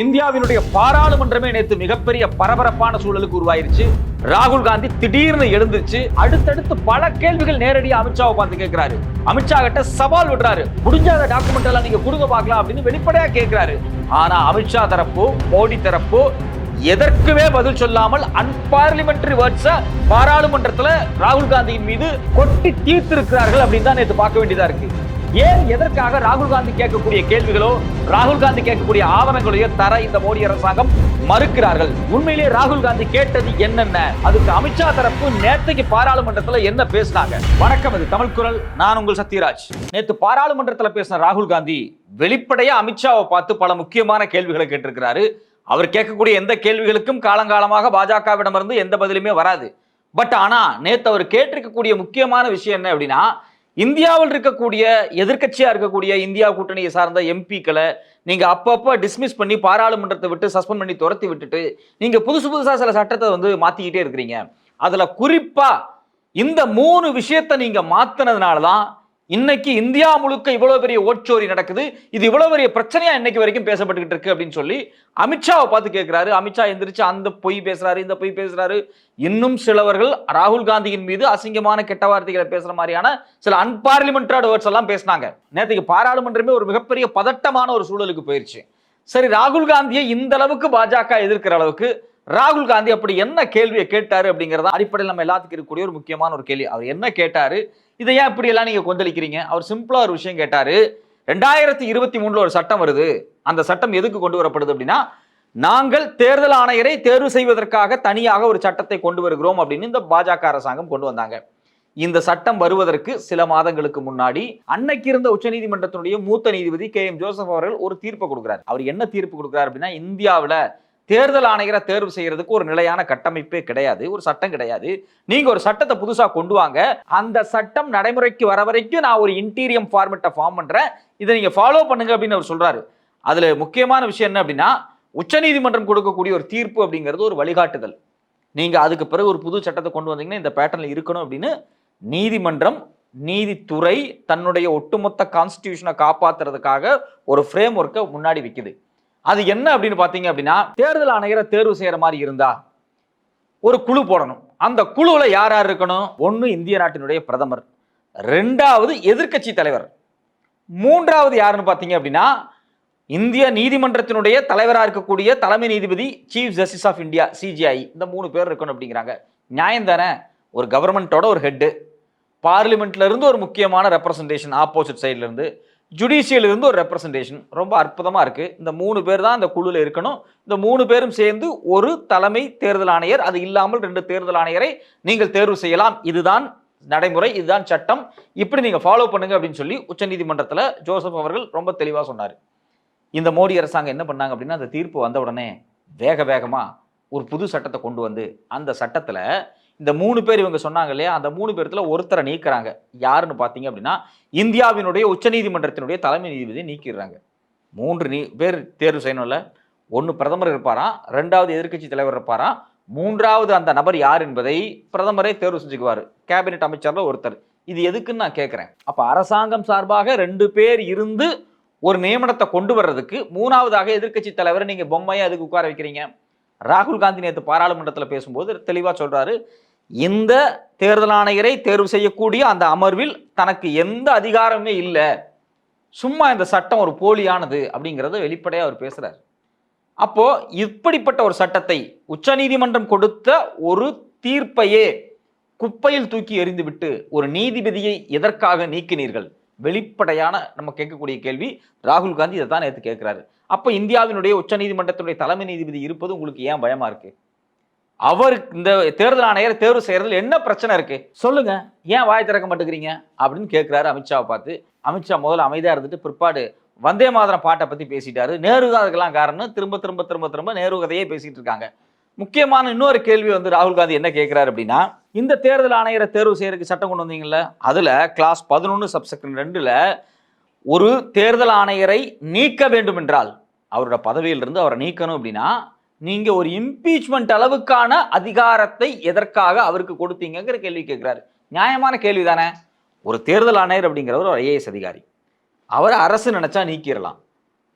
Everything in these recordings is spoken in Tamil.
இந்தியாவினுடைய பாராளுமன்றமே நேற்று மிகப்பெரிய பரபரப்பான சூழலுக்கு உருவாயிருச்சு. ராகுல் காந்தி திடீர்னு எழுந்துச்சு அடுத்தடுத்து பல கேள்விகள் நேரடியாக அமித்ஷாவை பார்த்து கேட்கிறாரு. அமித்ஷா கிட்ட சவால் விடுறாரு. முடிஞ்ச டாக்குமெண்ட் எல்லாம் நீங்க கொடுக்க பார்க்கலாம் அப்படின்னு வெளிப்படையா கேட்கிறாரு. ஆனா அமித்ஷா தரப்பு மோடி தரப்பு எதற்குமே பதில் சொல்லாமல் அன்பார்லிமெண்டரி வேர்ட்ஸ பாராளுமன்றத்துல ராகுல் காந்தியின் மீது கொட்டி தீர்த்திருக்கிறார்கள் அப்படின்னு தான் நேற்று பார்க்க வேண்டியதா இருக்கு. ஏன் எதற்காக ராகுல் காந்தி கேட்கக்கூடிய கேள்விகளோ ராகுல் காந்தி கேட்கக்கூடிய ஆவணங்களையோ தர இந்த மோடி அரசாங்கம் மறுக்கிறார்கள். உண்மையிலேயே ராகுல் காந்தி கேட்டது என்னென்ன? அதுக்கு அமித்ஷா தரப்பு நேற்றைக்கு பாராளுமன்றத்தில் என்ன பேசினாங்க? வணக்கம் இது தமிழ் குரல். நான் உங்கள் சத்யராஜ். நேற்று பாராளுமன்றத்தில் பேசின ராகுல் காந்தி வெளிப்படையா அமித்ஷாவை பார்த்து பல முக்கியமான கேள்விகளை கேட்டிருக்கிறாரு. அவர் கேட்கக்கூடிய எந்த கேள்விகளுக்கும் காலங்காலமாக பாஜகவிடமிருந்து எந்த பதிலுமே வராது. பட் ஆனா நேத்து அவர் கேட்டிருக்கக்கூடிய முக்கியமான விஷயம் என்ன அப்படின்னா இந்தியாவில் இருக்கக்கூடிய எதிர்கட்சியாக இருக்கக்கூடிய இந்தியா கூட்டணியை சார்ந்த எம்பிக்களை நீங்கள் அப்பப்போ டிஸ்மிஸ் பண்ணி பாராளுமன்றத்தை விட்டு சஸ்பெண்ட் பண்ணி துரத்தி விட்டுட்டு நீங்கள் புதுசு புதுசாக சில சட்டத்தை வந்து மாற்றிக்கிட்டே இருக்கிறீங்க. அதில் குறிப்பாக இந்த மூணு விஷயத்தை நீங்கள் மாற்றினதுனால தான் இன்னைக்கு இந்தியா முழுக்க இவ்வளவு பெரிய ஓட்சோரி நடக்குது. இது இவ்வளவு பெரிய பிரச்சனையா இன்னைக்கு வரைக்கும் பேசப்பட்டுக்கிட்டு இருக்கு அப்படின்னு சொல்லி அமித்ஷாவை பார்த்து கேட்கிறாரு அமித்ஷா எந்திரிச்சு அந்த பொய் பேசுறாரு இந்த பொய் பேசுறாரு. இன்னும் சிலவர்கள் ராகுல் காந்தியின் மீது அசிங்கமான கெட்ட வார்த்தைகளை பேசுற மாதிரியான சில அன்பார்லிமெண்டட் வேர்ட்ஸ் எல்லாம் பேசினாங்க. நேற்றுக்கு பாராளுமன்றமே ஒரு மிகப்பெரிய பதட்டமான ஒரு சூழலுக்கு போயிருச்சு. சரி ராகுல் காந்தியை இந்த அளவுக்கு பாஜக எதிர்க்கிற அளவுக்கு ராகுல் காந்தி அப்படி என்ன கேள்வியை கேட்டாரு அப்படிங்கறத அடிப்படையில் நம்ம எல்லாத்துக்கும் இருக்கக்கூடிய ஒரு முக்கியமான ஒரு கேள்வி. அவர் என்ன கேட்டாரு? இதை ஏன் இப்படி எல்லாம் நீங்க கொந்தளிக்கிறீங்க? அவர் சிம்பிளா ஒரு விஷயம் கேட்டாரு. ரெண்டாயிரத்தி இருபத்தி மூணுல ஒரு சட்டம் வருது. அந்த சட்டம் எதுக்கு கொண்டு வரப்படுது அப்படின்னா நாங்கள் தேர்தல் ஆணையரை தேர்வு செய்வதற்காக தனியாக ஒரு சட்டத்தை கொண்டு வருகிறோம் அப்படின்னு இந்த பாஜக அரசாங்கம் கொண்டு வந்தாங்க. இந்த சட்டம் வருவதற்கு சில மாதங்களுக்கு முன்னாடி அன்னைக்கு இருந்த உச்சநீதிமன்றத்தினுடைய மூத்த நீதிபதி கே எம் ஜோசப் அவர்கள் ஒரு தீர்ப்பை கொடுக்குறாரு. அவர் என்ன தீர்ப்பு கொடுக்குறாரு அப்படின்னா இந்தியாவில் தேர்தல் ஆணையரை தேர்வு செய்யறதுக்கு ஒரு நிலையான கட்டமைப்பே கிடையாது ஒரு சட்டம் கிடையாது. நீங்க ஒரு சட்டத்தை புதுசா கொண்டு வாங்க. அந்த சட்டம் நடைமுறைக்கு வர வரைக்கும் நான் ஒரு இன்டீரியம் ஃபார்மெட்டை ஃபார்ம் பண்றேன். இதை நீங்க ஃபாலோ பண்ணுங்க அப்படின்னு அவர் சொல்றாரு. அதுல முக்கியமான விஷயம் என்ன அப்படின்னா உச்சநீதிமன்றம் கொடுக்கக்கூடிய ஒரு தீர்ப்பு அப்படிங்கிறது ஒரு வழிகாட்டுதல். நீங்க அதுக்கு பிறகு ஒரு புது சட்டத்தை கொண்டு வந்தீங்கன்னா இந்த பேட்டர்ல இருக்கணும் அப்படின்னு நீதிமன்றம் நீதித்துறை தன்னுடைய ஒட்டுமொத்த கான்ஸ்டிடியூஷனை காப்பாத்துறதுக்காக ஒரு ஃப்ரேம் ஒர்க்கை முன்னாடி வைக்குது. அது என்ன அப்படின்னு பார்த்தீங்க அப்படின்னா தேர்தல் ஆணையரை தேர்வு செய்கிற மாதிரி இருந்தா ஒரு குழு போடணும். அந்த குழுவில் யார் யார் இருக்கணும்? ஒன்று இந்திய நாட்டினுடைய பிரதமர் ரெண்டாவது எதிர்க்கட்சி தலைவர். மூன்றாவது யாருன்னு பார்த்தீங்க அப்படின்னா இந்திய நீதிமன்றத்தினுடைய தலைவராக இருக்கக்கூடிய தலைமை நீதிபதி chief justice of India CJI இந்த மூணு பேர் இருக்கணும் அப்படிங்கிறாங்க. நியாயம் தானே? ஒரு கவர்மெண்ட்டோட ஒரு ஹெட்டு பார்லிமெண்ட்ல இருந்து ஒரு முக்கியமான ரெப்ரசன்டேஷன் ஆப்போசிட் சைட்லேருந்து ஜுடிஷியலிருந்து ஒரு ரெப்ரசன்டேஷன் ரொம்ப அற்புதமாக இருக்குது இந்த மூணு பேர் தான் அந்த குழுவில் இருக்கணும். இந்த மூணு பேரும் சேர்ந்து ஒரு தலைமை தேர்தல் ஆணையர் அது இல்லாமல் ரெண்டு தேர்தல் ஆணையரை நீங்கள் தேர்வு செய்யலாம். இதுதான் நடைமுறை இதுதான் சட்டம். இப்படி நீங்கள் ஃபாலோ பண்ணுங்க அப்படின்னு சொல்லி உச்சநீதிமன்றத்தில் ஜோசப் அவர்கள் ரொம்ப தெளிவாக சொன்னார். இந்த மோடி அரசாங்கம் என்ன பண்ணாங்க அப்படின்னா அந்த தீர்ப்பு வந்த உடனே வேக வேகமாக ஒரு புது சட்டத்தை கொண்டு வந்து அந்த சட்டத்தில் இந்த மூணு பேர் இவங்க சொன்னாங்க இல்லையா? அந்த மூணு பேர்த்துல ஒருத்தரை நீக்கிறாங்க. யாருன்னு பார்த்தீங்க அப்படின்னா இந்தியாவினுடைய உச்சநீதிமன்றத்தினுடைய தலைமை நீதிபதியை நீக்கிடுறாங்க. மூன்று நீ பேர் தேர்வு செய்யணும்ல. ஒன்று பிரதமர் இருப்பாராம் ரெண்டாவது எதிர்கட்சி தலைவர் இருப்பாராம் மூன்றாவது அந்த நபர் யார் என்பதை பிரதமரே தேர்வு செஞ்சுக்குவார். கேபினெட் அமைச்சர்ல ஒருத்தர். இது எதுக்குன்னு நான் கேட்குறேன் அப்போ அரசாங்கம் சார்பாக ரெண்டு பேர் இருந்து ஒரு நியமனத்தை கொண்டு வர்றதுக்கு மூணாவதாக எதிர்க்கட்சி தலைவரை நீங்கள் பொம்மையை அதுக்கு உட்கார வைக்கிறீங்க? ராகுல் காந்தி நேற்று பாராளுமன்றத்தில் பேசும்போது தெளிவாக சொல்கிறாரு இந்த தேர்தல் ஆணையரை தேர்வு செய்யக்கூடிய அந்த அமர்வில் தனக்கு எந்த அதிகாரமே இல்லை. சும்மா இந்த சட்டம் ஒரு போலியானது அப்படிங்கிறத வெளிப்படையாக அவர் பேசுகிறார் அப்போ இப்படிப்பட்ட ஒரு சட்டத்தை உச்சநீதிமன்றம் கொடுத்த ஒரு தீர்ப்பையே குப்பையில் தூக்கி எறிந்துவிட்டு ஒரு நீதிபதியை எதற்காக நீக்கினீர்கள்? வெளிப்படையான நம்ம கேட்கக்கூடிய கேள்வி. ராகுல் காந்தி இதை தான் நேற்று கேட்குறாரு. அப்போ இந்தியாவினுடைய உச்சநீதிமன்றத்தினுடைய தலைமை நீதிபதி இருப்பது உங்களுக்கு ஏன் பயமாக இருக்குது அவர் இந்த தேர்தல் ஆணையர் தேர்வு செய்யறதுல என்ன பிரச்சனை இருக்கு? சொல்லுங்க. ஏன் வாய் திறக்க மாட்டேங்கிறீங்க? அப்படின்னு கேட்கிறாரு அமித்ஷாவை பார்த்து. அமித்ஷா முதல்ல அமைதியா இருந்துட்டு பிற்பாடு வந்தே மாதரம் பாட்டை பத்தி பேசிட்டாரு. நேரு தான் அதுக்கெல்லாம் காரணம். திரும்ப திரும்ப திரும்ப திரும்ப நேரு கதையே பேசிட்டு இருக்காங்க. முக்கியமான இன்னொரு கேள்வி வந்து ராகுல் காந்தி என்ன கேட்கிறாரு அப்படின்னா இந்த தேர்தல் ஆணையரை தேர்வு செய்யறதுக்கு சட்டம் கொண்டு வந்தீங்கல்ல அதுல கிளாஸ் பதினொன்று சப்செக்ஷன் ரெண்டுல ஒரு தேர்தல் ஆணையரை நீக்க வேண்டும் என்றால் அவரோட பதவியிலிருந்து அவரை நீக்கணும் அப்படின்னா நீங்க ஒரு இம்பீச்மெண்ட் அளவுக்கான அதிகாரத்தை எதற்காக அவருக்கு கொடுத்தீங்கங்கிற கேள்வி கேட்கிறாரு நியாயமான கேள்வி தானே. ஒரு தேர்தல் ஆணையர் அப்படிங்கிறவர் ஒரு ஐஏஎஸ் அதிகாரி. அவரை அரசு நினைச்சா நீக்கிடலாம்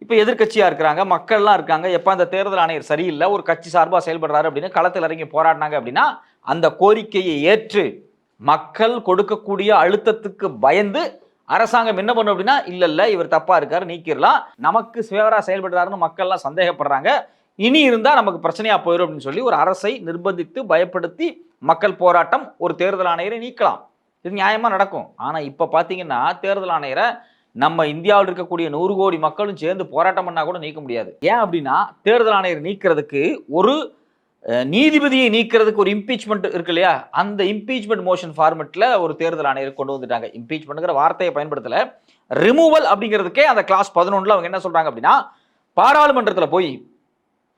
இப்போ எதிர்கட்சியாக இருக்கிறாங்க மக்கள்லாம் இருக்காங்க எப்போ அந்த தேர்தல் ஆணையர் சரியில்லை ஒரு கட்சி சார்பாக செயல்படுறாரு அப்படின்னு களத்தில் இறங்கி போராடினாங்க அப்படின்னா அந்த கோரிக்கையை ஏற்று மக்கள் கொடுக்கக்கூடிய அழுத்தத்துக்கு பயந்து அரசாங்கம் என்ன பண்ணும் அப்படின்னா இல்லை இல்லை இவர் தப்பாக இருக்காரு நீக்கிடலாம் நமக்கு சுயவராக செயல்படுறாருன்னு மக்கள்லாம் சந்தேகப்படுறாங்க. இனி இருந்தால் நமக்கு பிரச்சனையாக போயிடும் அப்படின்னு சொல்லி ஒரு அரசை நிர்பந்தித்து பயப்படுத்தி மக்கள் போராட்டம் ஒரு தேர்தல் ஆணையரை நீக்கலாம். இது நியாயமாக நடக்கும். ஆனால் இப்போ பார்த்தீங்கன்னா தேர்தல் ஆணையரை நம்ம இந்தியாவில் இருக்கக்கூடிய நூறு கோடி மக்களும் சேர்ந்து போராட்டம் பண்ணால் கூட நீக்க முடியாது. ஏன் அப்படின்னா தேர்தல் ஆணையர் நீக்கிறதுக்கு ஒரு நீதிபதியை நீக்கிறதுக்கு ஒரு இம்பீச்மெண்ட் இருக்கு இல்லையா? அந்த இம்பீச்மெண்ட் மோஷன் ஃபார்மெட்டில் ஒரு தேர்தல் ஆணையர் கொண்டு வந்துட்டாங்க. இம்பீச்மெண்ட்ங்கிற வார்த்தையை பயன்படுத்தலை. ரிமூவல் அப்படிங்கிறதுக்கே அந்த கிளாஸ் பதினொன்றில் அவங்க என்ன சொல்கிறாங்க அப்படின்னா பாராளுமன்றத்தில் போய்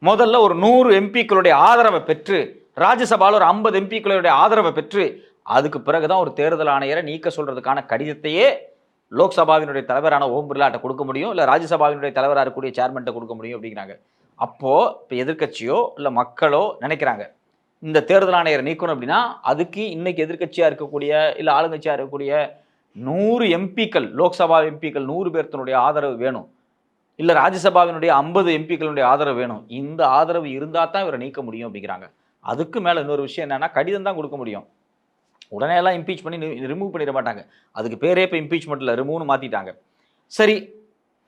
முதல்ல ஒரு நூறு எம்பிக்களுடைய ஆதரவை பெற்று ராஜ்யசபாவில் ஒரு ஐம்பது எம்பிக்களுடைய ஆதரவை பெற்று அதுக்கு பிறகுதான் ஒரு தேர்தல் ஆணையரை நீக்க சொல்றதுக்கான கடிதத்தையே லோக்சபாவினுடைய தலைவரான ஓம் பிர்லாட்ட கொடுக்க முடியும் இல்லை ராஜ்யசபாவினுடைய தலைவராக இருக்கக்கூடிய சேர்மன்ட்ட கொடுக்க முடியும் அப்படிங்கிறாங்க. அப்போது இப்போ எதிர்க்கட்சியோ இல்லை மக்களோ நினைக்கிறாங்க இந்த தேர்தல் ஆணையரை நீக்கணும் அப்படின்னா அதுக்கு இன்னைக்கு எதிர்கட்சியாக இருக்கக்கூடிய இல்லை ஆளுங்கட்சியாக இருக்கக்கூடிய நூறு எம்பிக்கள் லோக்சபா எம்பிக்கள் நூறு பேர்த்தினுடைய ஆதரவு வேணும். இல்லை ராஜ்யசபாவினுடைய ஐம்பது எம்பிக்களுடைய ஆதரவு வேணும். இந்த ஆதரவு இருந்தால் தான் இவரை நீக்க முடியும் அப்படிங்கிறாங்க. அதுக்கு மேலே இன்னொரு விஷயம் என்னென்னா கடிதம் தான் கொடுக்க முடியும். உடனே எல்லாம் இம்பீச் பண்ணி ரிமூவ் பண்ணிட மாட்டாங்க. அதுக்கு பேரே இப்போ இம்பீச்மெண்ட்டில் ரிமூவ்னு மாற்றிட்டாங்க சரி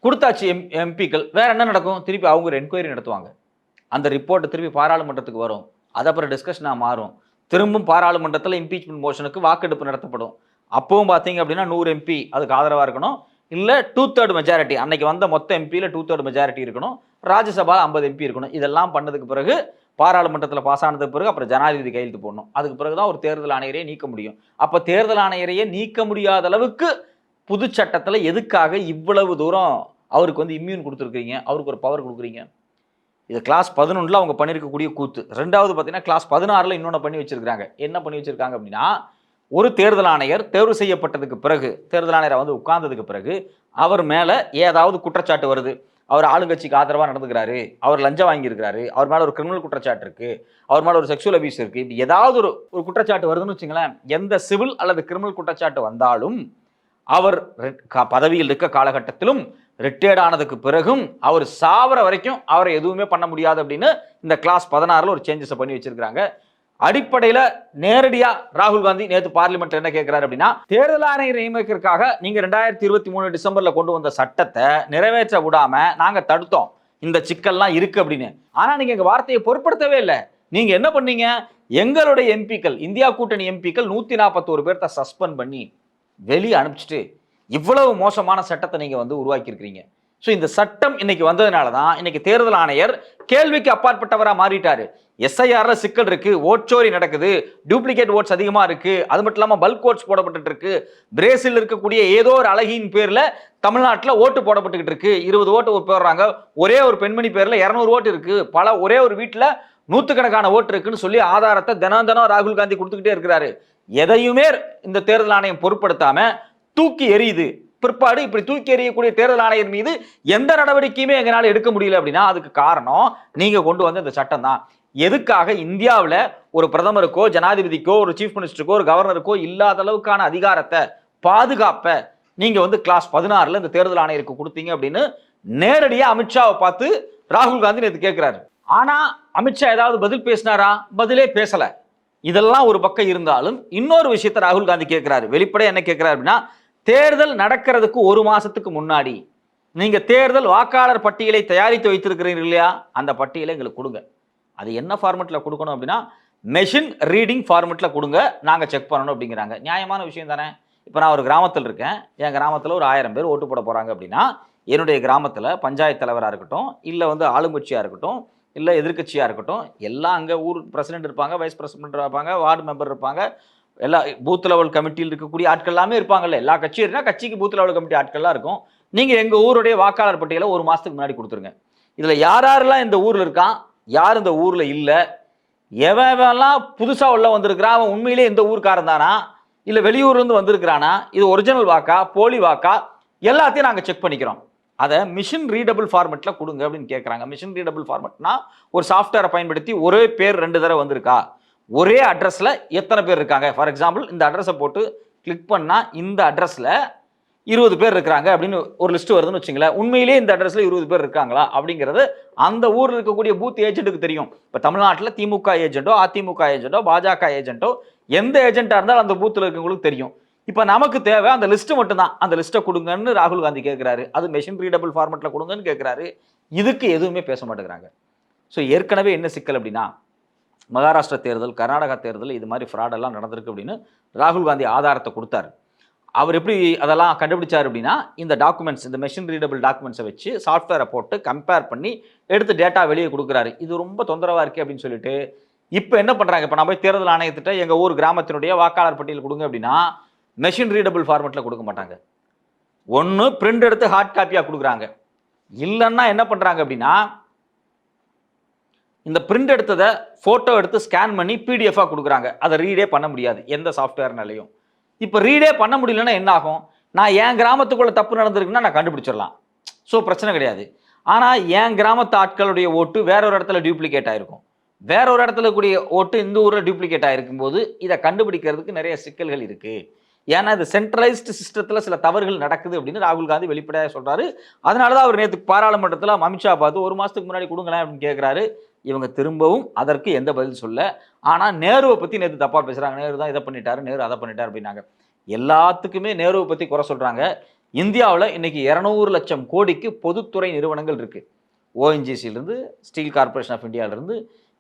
கொடுத்தாச்சு எம் எம்பிக்கள். வேற என்ன நடக்கும்? திருப்பி அவங்க ஒரு என்கொயரி நடத்துவாங்க. அந்த ரிப்போர்ட்டை திருப்பி பாராளுமன்றத்துக்கு வரும். அது அப்புறம் டிஸ்கஷனாக மாறும். திரும்பும் பாராளுமன்றத்தில் இம்பீச்மெண்ட் மோஷனுக்கு வாக்கெடுப்பு நடத்தப்படும். அப்பவும் பார்த்தீங்க அப்படின்னா நூறு எம்பி அதுக்கு ஆதரவாக இருக்கணும். இல்லை டூ தேர்ட் மெஜாரிட்டி அன்னைக்கு வந்த மொத்த எம்பியில் டூ தேர்ட் மெஜாரிட்டி இருக்கணும். ராஜ்யசபா ஐம்பது எம்பி இருக்கணும். இதெல்லாம் பண்ணதுக்கு பிறகு பாராளுமன்றத்தில் பாஸ் ஆனதுக்கு பிறகு அப்புறம் ஜனாதிபதி கையெழுத்து போடணும். அதுக்கு பிறகு தான் ஒரு தேர்தல் ஆணையரையே நீக்க முடியும். அப்போ தேர்தல் ஆணையரையே நீக்க முடியாத அளவுக்கு புது சட்டத்தில் எதுக்காக இவ்வளவு தூரம் அவருக்கு வந்து இம்யூன் கொடுத்துருக்கீங்க அவருக்கு ஒரு பவர் கொடுக்குறீங்க. இது கிளாஸ் பதினொன்றில் அவங்க பண்ணியிருக்கக்கூடிய கூத்து. ரெண்டாவது பார்த்தீங்கன்னா கிளாஸ் பதினாறில் இன்னொன்று பண்ணி வச்சிருக்காங்க என்ன பண்ணி வச்சுருக்காங்க அப்படின்னா ஒரு தேர்தல் ஆணையர் தேர்வு செய்யப்பட்டதுக்கு பிறகு தேர்தல் ஆணையரை வந்து உட்கார்ந்ததுக்கு பிறகு அவர் மேலே ஏதாவது குற்றச்சாட்டு வருது. அவர் ஆளுங்கட்சிக்கு ஆதரவாக நடந்துக்கிறாரு. அவர் லஞ்சம் வாங்கியிருக்கிறாரு. அவர் மேலே ஒரு கிரிமினல் குற்றச்சாட்டு இருக்கு. அவர் மேலே ஒரு செக்ஷுவல் அபியூஸ் இருக்கு. இப்படி ஏதாவது ஒரு ஒரு குற்றச்சாட்டு வருதுன்னு வச்சுங்களேன் எந்த சிவில் அல்லது கிரிமினல் குற்றச்சாட்டு வந்தாலும் அவர் க- பதவியில் இருக்க காலகட்டத்திலும் ரிட்டையர்ட் ஆனதுக்கு பிறகும் அவர் சாவர வரைக்கும் அவரை எதுவுமே பண்ண முடியாது அப்படின்னு இந்த கிளாஸ் பதினாறில் ஒரு சேஞ்சஸை பண்ணி வச்சிருக்காங்க அடிப்படையில நேரடியா ராகுல் காந்தி நேற்று பார்லிமெண்ட் என்ன கேட்கிறாரு அப்படின்னா தேர்தல் ஆணையர் நியமிக்கிறதுக்காக நீங்க ரெண்டாயிரத்தி இருபத்தி மூணு டிசம்பர்ல கொண்டு வந்த சட்டத்தை நிறைவேற்ற விடாம நாங்க தடுத்தோம். இந்த சிக்கல்லாம் இருக்கு அப்படின்னு. ஆனா நீங்க எங்க வார்த்தையை பொருட்படுத்தவே இல்லை. நீங்க என்ன பண்ணீங்க? எங்களுடைய எம்பிக்கள் இந்தியா கூட்டணி எம்பிக்கள் நூத்தி நாற்பத்தோரு பேர்த்த சஸ்பெண்ட் பண்ணி வெளியே அனுப்பிச்சிட்டு இவ்வளவு மோசமான சட்டத்தை நீங்க வந்து உருவாக்கியிருக்கிறீங்க. ஸோ இந்த சட்டம் இன்னைக்கு வந்ததுனால தான் இன்னைக்கு தேர்தல் ஆணையர் கேள்விக்கு அப்பாற்பட்டவராக மாறிட்டாரு. எஸ்ஐஆர்ல சிக்கல் இருக்கு ஓட்சோரி நடக்குது டூப்ளிகேட் ஓட்ஸ் அதிகமா இருக்கு அது மட்டும் இல்லாமல் பல்க் ஓட்ஸ் போடப்பட்டு இருக்கு. பிரேசில் இருக்கக்கூடிய ஏதோ ஒரு அழகியின் பேர்ல தமிழ்நாட்டில் ஓட்டு போடப்பட்டுக்கிட்டு இருக்கு. இருபது ஓட்டு போடுறாங்க. ஒரே ஒரு பெண்மணி பேர்ல இரநூறு ஓட்டு இருக்கு. பல ஒரே ஒரு வீட்டில் நூற்றுக்கணக்கான ஓட்டு இருக்குன்னு சொல்லி ஆதாரத்தை தினம் தினம் ராகுல் காந்தி கொடுத்துக்கிட்டே இருக்கிறாரு. எதையுமே இந்த தேர்தல் ஆணையம் பொருட்படுத்தாம தூக்கி எரியுது பிற்பாடு இப்படி தூக்கி எறியக்கூடிய தேர்தல் ஆணையர் மீது எந்த நடவடிக்கையுமே எங்களால் எடுக்க முடியல அப்படின்னா அதுக்கு காரணம் நீங்க கொண்டு வந்த இந்த சட்டம் தான். எதுக்காக இந்தியாவில் ஒரு பிரதமருக்கோ ஜனாதிபதிக்கோ ஒரு சீஃப் மினிஸ்டருக்கோ ஒரு கவர்னருக்கோ இல்லாத அளவுக்கான அதிகாரத்தை பாதுகாப்ப நீங்க வந்து கிளாஸ் பதினாறுல இந்த தேர்தல் ஆணையருக்கு கொடுத்தீங்க அப்படின்னு நேரடியாக அமித்ஷாவை பார்த்து ராகுல் காந்தி நேற்று கேட்கிறாரு ஆனா அமித்ஷா ஏதாவது பதில் பேசினாரா? பதிலே பேசலை. இதெல்லாம் ஒரு பக்கம் இருந்தாலும் இன்னொரு விஷயத்தை ராகுல் காந்தி கேட்கிறாரு வெளிப்படையா என்ன கேட்கிறாரு அப்படின்னா தேர்தல் நடக்கிறதுக்கு ஒரு மாதத்துக்கு முன்னாடி நீங்கள் தேர்தல் வாக்காளர் பட்டியலை தயாரித்து வைத்திருக்கிறீர்கள் இல்லையா? அந்த பட்டியலை எங்களுக்கு கொடுங்க. அது என்ன ஃபார்மெட்டில் கொடுக்கணும் அப்படின்னா மெஷின் ரீடிங் ஃபார்மெட்டில் கொடுங்க. நாங்கள் செக் பண்ணணும் அப்படிங்கிறாங்க. நியாயமான விஷயம் தானே? இப்போ நான் ஒரு கிராமத்தில் இருக்கேன். என் கிராமத்தில் ஒரு ஆயிரம் பேர் ஓட்டு போட போகிறாங்க அப்படின்னா என்னுடைய கிராமத்தில் பஞ்சாயத்து தலைவராக இருக்கட்டும் இல்லை வந்து ஆளுங்கட்சியாக இருக்கட்டும் இல்லை எதிர்க்கட்சியாக இருக்கட்டும் எல்லாம் அங்கே ஊர் பிரசிடென்ட் இருப்பாங்க வைஸ் பிரசிடென்ட் இருப்பாங்க வார்டு மெம்பர் இருப்பாங்க எல்லா பூத் லெவல் கமிட்டியில் இருக்கக்கூடிய ஆட்கள் எல்லாமே இருப்பாங்கல்ல. எல்லா கட்சியும் கட்சிக்கு பூத் லெவல் கமிட்டி ஆட்கள்லாம் இருக்கும். நீங்கள் எங்கள் ஊருடைய வாக்காளர் பட்டியலை ஒரு மாதத்துக்கு முன்னாடி கொடுத்துருங்க. இதில் யார் யாரெல்லாம் இந்த ஊரில் இருக்கான்? யார் இந்த ஊரில் இல்லை? எவன் எவன்லாம் புதுசாக உள்ள வந்திருக்கிறான்? அவன் உண்மையிலே இந்த ஊருக்காரன் தானா? இல்லை வெளியூர்லேருந்து வந்திருக்கிறானா? இது ஒரிஜினல் வாக்கா? போலி வாக்கா? எல்லாத்தையும் நாங்கள் செக் பண்ணிக்கிறோம். அதை மிஷின் ரீடபிள் ஃபார்மெட்டில் கொடுங்க அப்படின்னு கேட்குறாங்க மிஷின் ரீடபிள் ஃபார்மெட்னா ஒரு சாஃப்ட்வேரை பயன்படுத்தி ஒரே பேர் ரெண்டு தடவை வந்திருக்கா? ஒரே அட்ரஸில் எத்தனை பேர் இருக்காங்க? ஃபார் எக்ஸாம்பிள் இந்த அட்ரஸை போட்டு கிளிக் பண்ணால் இந்த அட்ரஸில் இருபது பேர் இருக்கிறாங்க அப்படின்னு ஒரு லிஸ்ட் வருதுன்னு வச்சுங்களேன். உண்மையிலேயே இந்த அட்ரஸில் இருபது பேர் இருக்காங்களா? அப்படிங்கிறது அந்த ஊரில் இருக்கக்கூடிய பூத் ஏஜென்ட்டுக்கு தெரியும். இப்போ தமிழ்நாட்டில் திமுக ஏஜென்ட்டோ அதிமுக ஏஜென்ட்டோ பாஜக ஏஜென்ட்டோ எந்த ஏஜென்ட்டாக இருந்தாலும் அந்த பூத்தில் இருக்கவங்களுக்கு தெரியும். இப்போ நமக்கு தேவை அந்த லிஸ்ட்டு மட்டும்தான். அந்த லிஸ்ட்டை கொடுங்கன்னு ராகுல் காந்தி கேட்குறாரு அது மெஷின் ரீடபிள் ஃபார்மெட்டில் கொடுங்கன்னு கேட்குறாரு இதுக்கு எதுவுமே பேச மாட்டேங்கிறாங்க. ஸோ ஏற்கனவே என்ன சிக்கல் அப்படின்னா மகாராஷ்டிரா தேர்தல் கர்நாடகா தேர்தல் இது மாதிரி ஃப்ராடெல்லாம் நடந்திருக்கு அப்படின்னு ராகுல் காந்தி ஆதாரத்தை கொடுத்தாரு. அவர் எப்படி அதெல்லாம் கண்டுபிடிச்சார் அப்படின்னா இந்த டாக்குமெண்ட்ஸ் இந்த மெஷின் ரீடபிள் டாக்குமெண்ட்ஸை வச்சு சாஃப்ட்வேரை போட்டு கம்பேர் பண்ணி எடுத்து டேட்டா வெளியே கொடுக்குறாரு. இது ரொம்ப தொந்தரவாக இருக்குது அப்படின்னு சொல்லிட்டு இப்போ என்ன பண்ணுறாங்க இப்போ நான் போய் தேர்தல் ஆணையத்திட்ட எங்கள் ஊர் கிராமத்தினுடைய வாக்காளர் பட்டியல் கொடுங்க அப்படின்னா மெஷின் ரீடபிள் ஃபார்மெட்டில் கொடுக்க மாட்டாங்க. ஒன்று பிரிண்ட் எடுத்து ஹார்ட் காப்பியாக கொடுக்குறாங்க. இல்லைன்னா என்ன பண்ணுறாங்க அப்படின்னா இந்த பிரிண்ட் எடுத்ததை ஃபோட்டோ எடுத்து ஸ்கேன் பண்ணி பிடிஎஃபாக கொடுக்குறாங்க. அதை ரீடே பண்ண முடியாது எந்த சாஃப்ட்வேர்னாலையும் இப்போ ரீடே பண்ண முடியலன்னா என்ன ஆகும்? நான் என் கிராமத்துக்குள்ளே தப்பு நடந்திருக்குன்னா நான் கண்டுபிடிச்சிடலாம். ஸோ பிரச்சனை கிடையாது. ஆனால் என் கிராமத்து ஆட்களுடைய ஓட்டு வேற ஒரு இடத்துல டியூப்ளிகேட் ஆகிருக்கும் வேற ஒரு இடத்துல கூடிய ஓட்டு இந்த ஊரில் டியூப்ளிகேட் ஆகிருக்கும் போது இதை கண்டுபிடிக்கிறதுக்கு நிறைய சிக்கல்கள் இருக்குது ஏன்னா இது சென்ட்ரலைஸ்டு சிஸ்டத்தில் சில தவறுகள் நடக்குது அப்படின்னு ராகுல் காந்தி வெளிப்படையாக சொல்கிறாரு அதனால தான் அவர் நேற்று பாராளுமன்றத்தில் அமித்ஷா பார்த்து ஒரு மாதத்துக்கு முன்னாடி கொடுங்களேன் அப்படின்னு கேட்குறாரு இவங்க திரும்பவும் அதற்கு எந்த பதில் சொல்ல ஆனால் நேருவை பற்றி நேற்று தப்பாக பேசுகிறாங்க நேரு தான் இதை பண்ணிட்டாரு நேரு அதை பண்ணிட்டார் அப்படின்னாங்க. எல்லாத்துக்குமே நேருவை பற்றி குறை சொல்கிறாங்க இந்தியாவில் இன்றைக்கி இரநூறு லட்சம் கோடிக்கு பொதுத்துறை நிறுவனங்கள் இருக்குது ஓஎன்ஜிசியிலேருந்து ஸ்டீல் கார்பரேஷன் ஆஃப் இந்தியாவிலேருந்து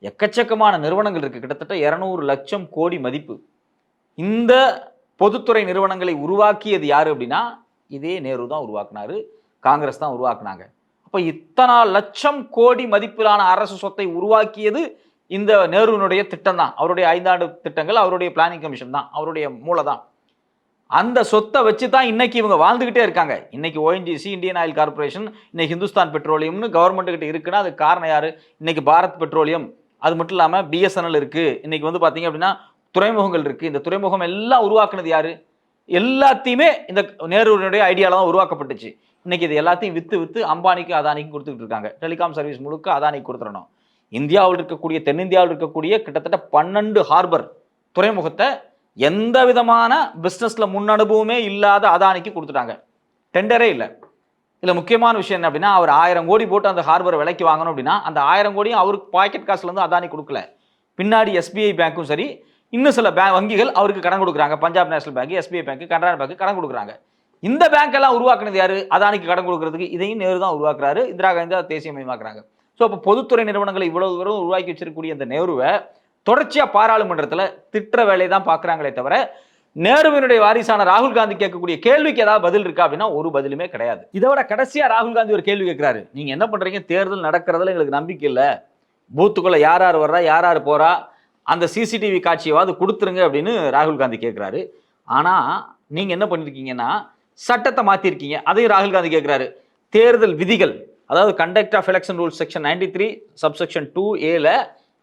எக்கச்சக்கமான நிறுவனங்கள் இருக்குது கிட்டத்தட்ட இரநூறு லட்சம் கோடி மதிப்பு. இந்த பொதுத்துறை நிறுவனங்களை உருவாக்கியது யார் அப்படின்னா இதே நேரு தான் உருவாக்குனாரு. காங்கிரஸ் தான் உருவாக்குனாங்க. அப்போ இத்தனை லட்சம் கோடி மதிப்பிலான அரசு சொத்தை உருவாக்கியது இந்த நேருவினுடைய திட்டம் தான் அவருடைய ஐந்தாண்டு திட்டங்கள் அவருடைய பிளானிங் கமிஷன் தான் அவருடைய மூளை தான் அந்த சொத்தை வச்சு தான் இன்னைக்கு இவங்க வாழ்ந்துகிட்டே இருக்காங்க. இன்னைக்கு ஓஎன்ஜிசி இந்தியன் ஆயில் கார்பரேஷன் இன்னைக்கு ஹிந்துஸ்தான் பெட்ரோலியம்னு கவர்மெண்ட் கிட்ட இருக்குன்னா அதுக்கு காரணம் யாரு? இன்னைக்கு பாரத் பெட்ரோலியம். அது மட்டும் இல்லாமல் பிஎஸ்என்எல் இருக்கு. இன்னைக்கு வந்து பார்த்தீங்க அப்படின்னா துறைமுகங்கள் இருக்கு. இந்த துறைமுகம் எல்லாம் உருவாக்குனது யாரு? எல்லாத்தையுமே இந்த நேருடைய ஐடியாவில் தான் உருவாக்கப்பட்டுச்சு. இன்னைக்கு இது எல்லாத்தையும் வித்து வித்து அம்பானிக்கு அதானிக்கு கொடுத்துக்கிட்டு இருக்காங்க. டெலிகாம் சர்வீஸ் முழுக்க அதானிக்கு கொடுத்துடணும். இந்தியாவில் இருக்கக்கூடிய தென்னிந்தியாவில் இருக்கக்கூடிய கிட்டத்தட்ட பன்னெண்டு ஹார்பர் துறைமுகத்தை எந்த விதமான பிஸ்னஸில் முன் அனுபவமே இல்லாத அதானிக்கு கொடுத்துட்டாங்க. டெண்டரே இல்லை. இதில் முக்கியமான விஷயம் என்ன அப்படின்னா அவர் ஆயிரம் கோடி போட்டு அந்த ஹார்பரை விலைக்கு வாங்கணும் அப்படின்னா அந்த ஆயிரம் கோடியும் அவருக்கு பாக்கெட் காசுலேருந்து அதானி கொடுக்கல. பின்னாடி எஸ்பிஐ பேங்க்கும் சரி இன்னும் சில பே வங்கிகள் அவருக்கு கடன் கொடுக்குறாங்க. Punjab national bank SBI bank Canara bank கடன் கொடுக்குறாங்க. இந்த பேங்க் எல்லாம் உருவாக்குனது யாரு? அதானிக்கு கடன் கொடுக்கறதுக்கு இதையும் நேரு தான் உருவாக்குறாரு. இந்திரா காந்தி தான் தேசியமயமாக்குறாங்க ஸோ அப்போ பொதுத்துறை நிறுவனங்களை இவ்வளவு தூரம் உருவாக்கி வச்சிருக்கக்கூடிய அந்த நேருவை தொடர்ச்சியாக பாராளுமன்றத்தில் திட்டுற வேலையை தான் பார்க்குறாங்களே தவிர நேருவினுடைய வாரிசான ராகுல் காந்தி கேட்கக்கூடிய கேள்விக்கு ஏதாவது பதில் இருக்கா அப்படின்னா ஒரு பதிலுமே கிடையாது. இதை விட கடைசியாக ராகுல் காந்தி ஒரு கேள்வி கேட்குறாரு. நீங்கள் என்ன பண்ணுறீங்க தேர்தல் நடக்கிறதுல எங்களுக்கு நம்பிக்கை இல்லை. பூத்துக்குள்ளே யார் யார் வர்றா யார் யார் போகிறா அந்த சிசிடிவி காட்சியாவது கொடுத்துருங்க அப்படின்னு ராகுல் காந்தி கேட்குறாரு. ஆனால் நீங்கள் என்ன பண்ணியிருக்கீங்கன்னா சட்டத்தை மாற்றிருக்கீங்க அதையும் ராகுல் காந்தி கேட்குறாரு தேர்தல் விதிகள் அதாவது conduct of election rule section ninety three subsection two ஏல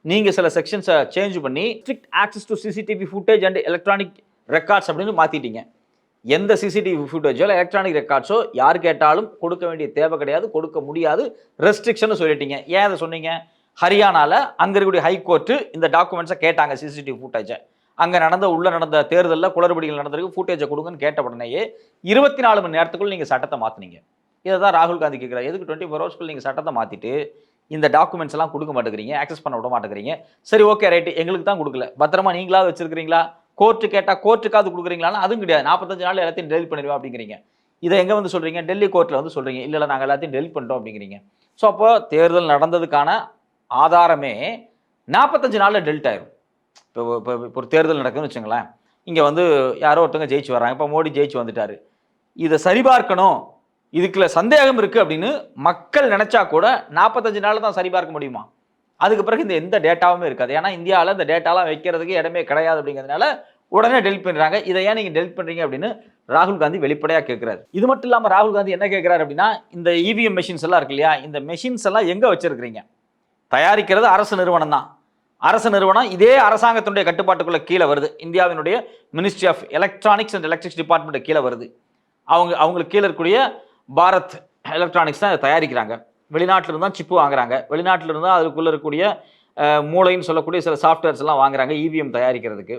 நீங்கள் சில செக்ஷன்ஸை சேஞ்ச் பண்ணி strict access to CCTV footage and electronic records அப்படின்னு மாற்றிட்டீங்க எந்த சிசிடிவி ஃபுட்டேஜோ இல்லை எலக்ட்ரானிக் ரெக்கார்ட்ஸோ யார் கேட்டாலும் கொடுக்க வேண்டிய தேவை கிடையாது கொடுக்க முடியாது ரெஸ்ட்ரிக்ஷன் சொல்லிட்டீங்க. ஏன் அதை சொன்னீங்க? ஹரியானாவில் அங்கே இருக்கக்கூடிய ஹைகோர்ட்டு இந்த டாக்குமெண்ட்ஸை கேட்டாங்க சிசிடிவி ஃபுட்டேஜை அங்கே நடந்த உள்ள நடந்த தேர்தலில் குளறுபடிகள் நடந்திருக்கு ஃபுட்டேஜை கொடுங்கன்னு கேட்ட உடனேயே இருபத்தி நாலு மணி நேரத்துக்குள் நீங்கள் சட்டத்தை மாற்றினீங்க இதை தான் ராகுல் காந்தி கேட்குறாரு எதுக்கு டுவெண்ட்டி ஃபோர் ஹவர்ஸ்க்குள் நீங்கள் சட்டத்தை மாற்றிட்டு இந்த டாக்குமெண்ட்ஸ் எல்லாம் கொடுக்க மாட்டேங்கிறீங்க ஆக்சஸ் பண்ண விட மாட்டேங்கிறீங்க? சரி ஓகே ரைட்டு எங்களுக்கு தான் கொடுக்கல. பத்திரமா நீங்களாவது வச்சிருக்கிறீங்களா? கோர்ட்டு கேட்டால் கோர்ட்டுக்காவது கொடுக்குறீங்களான்னு அதுவும் கிடையாது. நாற்பத்தஞ்சு நாள் எல்லாத்தையும் டெலிட் பண்ணிடுவோம் அப்படிங்கிறீங்க. இதை எங்கே வந்து சொல்கிறீங்க டெல்லி கோர்ட்டில் வந்து சொல்கிறீங்க இல்லை இல்லை நாங்கள் எல்லாத்தையும் டெலிட் பண்ணிட்டோம் அப்படிங்கிறீங்க. ஸோ அப்போ தேர்தல் நடந்ததுக்கான ஆதாரமே நாற்பத்தஞ்சு நாளில் டெல்ட் ஆயிரும். இப்போ இப்போ இப்போ ஒரு தேர்தல் நடக்குதுன்னு வச்சுங்களேன். இங்கே வந்து யாரோ ஒருத்தவங்க ஜெயிச்சு வர்றாங்க. இப்போ மோடி ஜெயிச்சு வந்துட்டாரு. இதை சரிபார்க்கணும் இதுக்குள்ள சந்தேகம் இருக்குது அப்படின்னு மக்கள் நினச்சா கூட நாற்பத்தஞ்சு நாளில் தான் சரிபார்க்க முடியுமா? அதுக்கு பிறகு இந்த எந்த டேட்டாவுமே இருக்காது. ஏன்னா இந்தியாவில் இந்த டேட்டாலாம் வைக்கிறதுக்கு இடமே கிடையாது அப்படிங்கிறதுனால உடனே டெலிட் பண்ணுறாங்க இதை ஏன் நீங்கள் டெலிட் பண்ணுறீங்க அப்படின்னு ராகுல் காந்தி வெளிப்படையாக கேட்குறாரு இது மட்டும் இல்லாமல் ராகுல் காந்தி என்ன கேட்குறாரு அப்படின்னா இந்த இவிஎம் மெஷின்ஸ் எல்லாம் இருக்கு இல்லையா? இந்த மெஷின்ஸ் எல்லாம் எங்கே வச்சிருக்கிறீங்க? தயாரிக்கிறது அரசு நிறுவனம் தான். அரசு நிறுவனம் இதே அரசாங்கத்தினுடைய கட்டுப்பாட்டுக்குள்ள கீழே வருது. இந்தியாவினுடைய ministry of electronics and electrics department கீழே வருது. அவங்க அவங்களுக்கு கீழே இருக்கக்கூடிய பாரத் எலக்ட்ரானிக்ஸ் தான் தயாரிக்கிறாங்க. வெளிநாட்டிலிருந்து தான் சிப்பு வாங்குறாங்க. வெளிநாட்டிலிருந்து தான் அதுக்குள்ளே இருக்கக்கூடிய மூளைன்னு சொல்லக்கூடிய சில சாஃப்ட்வேர்ஸ் எல்லாம் வாங்குறாங்க இவிஎம் தயாரிக்கிறதுக்கு.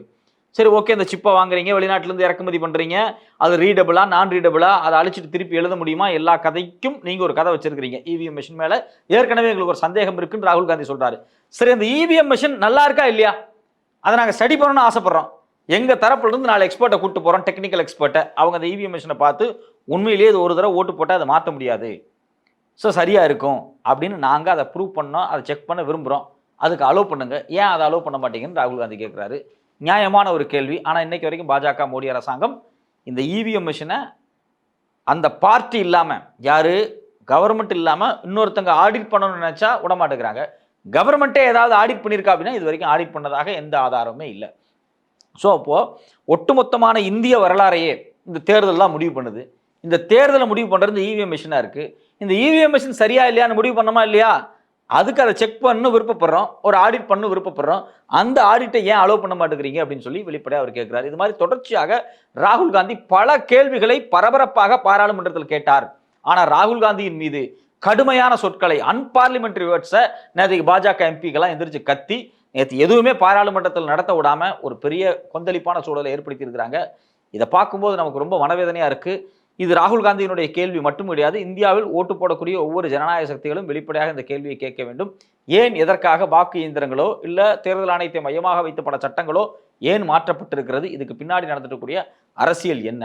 சரி ஓகே இந்த சிப்பை வாங்குறீங்க வெளிநாட்டிலேருந்து இறக்குமதி பண்ணுறீங்க அது ரீடபிளா நான் ரீடபிளா அதை அழிச்சிட்டு திருப்பி எழுத முடியுமா? எல்லா கதைக்கும் நீங்கள் ஒரு கதை வச்சிருக்கிறீங்க. இவிஎம் மிஷின் மேலே ஏற்கனவே எங்களுக்கு ஒரு சந்தேகம் இருக்குன்னு ராகுல் காந்தி சொல்கிறாரு சரி அந்த இவிஎம் மிஷின் நல்லா இருக்கா இல்லையா? அதை நாங்கள் ஸ்டடி பண்ணணும்னு ஆசைப்பட்றோம். எங்கள் தரப்புலேருந்து நாலு எக்ஸ்பர்ட்டை கூப்பிட்டு போகிறோம் டெக்னிக்கல் எக்ஸ்பர்ட்டை அவங்க அந்த இவிஎம் மிஷினை பார்த்து உண்மையிலேயே இது ஒரு தடவை ஓட்டு போட்டால் அதை மாற்ற முடியாது. ஸோ சரியாக இருக்கும். அப்படின்னு நாங்கள் அதை ப்ரூவ் பண்ணோம் அதை செக் பண்ண விரும்புகிறோம் அதுக்கு அலோவ் பண்ணுங்கள் ஏன் அதை அலோவ் பண்ண மாட்டேங்குன்னு ராகுல் காந்தி கேட்குறாரு நியாயமான ஒரு கேள்வி. ஆனால் இன்னைக்கு வரைக்கும் பாஜக மோடி அரசாங்கம் இந்த இவிஎம் மிஷினை அந்த பார்ட்டி இல்லாமல் யார்? கவர்மெண்ட் இல்லாமல் இன்னொருத்தங்க ஆடிட் பண்ணணும்னு நினச்சா விட மாட்டேங்கிறாங்க கவர்மெண்ட்டே ஏதாவது ஆடிட் பண்ணியிருக்கா அப்படின்னா இது வரைக்கும் ஆடிட் பண்ணதாக எந்த ஆதாரமுமே இல்லை. ஸோ அப்போது ஒட்டுமொத்தமான இந்திய வரலாறையே இந்த தேர்தலெலாம் முடிவு பண்ணுது. இந்த தேர்தலை முடிவு பண்ணுறது இந்த இவிஎம் மிஷினாக இருக்குது இந்த இவிஎம் மிஷின் சரியா இல்லையான்னு முடிவு பண்ணோமா இல்லையா? அதுக்கு அதை செக் பண்ண விருப்பப்படுறோம். ஒரு ஆடிட் பண்ண விருப்பப்படுறோம். அந்த ஆடிட்டை ஏன் அலோவ் பண்ண மாட்டேங்கிறீங்க அப்படின்னு சொல்லி வெளிப்படையாக அவர் கேட்கிறார். இது மாதிரி தொடர்ச்சியாக ராகுல் காந்தி பல கேள்விகளை பரபரப்பாக பாராளுமன்றத்தில் கேட்டார். ஆனால் ராகுல் காந்தியின் மீது கடுமையான சொற்களை அன்பார்லிமெண்ட்ரி வேர்ட்ஸை நேற்றுக்கு பாஜக எம்பிக்கெல்லாம் எந்திரிச்சு கத்தி நேற்று எதுவுமே பாராளுமன்றத்தில் நடத்த விடாமல் ஒரு பெரிய கொந்தளிப்பான சூழலை ஏற்படுத்தி இருக்கிறாங்க இதை பார்க்கும்போது நமக்கு ரொம்ப மனவேதனையாக இருக்குது இது ராகுல் காந்தியினுடைய கேள்வி மட்டும் கிடையாது. இந்தியாவில் ஓட்டு போடக்கூடிய ஒவ்வொரு ஜனநாயக சக்திகளும் வெளிப்படையாக இந்த கேள்வியை கேட்க வேண்டும். ஏன் எதற்காக வாக்கு இயந்திரங்களோ இல்லை தேர்தல் ஆணையத்தை மையமாக வைத்து பல சட்டங்களோ ஏன் மாற்றப்பட்டிருக்கிறது? இதுக்கு பின்னாடி நடந்துட்டு அரசியல் என்ன?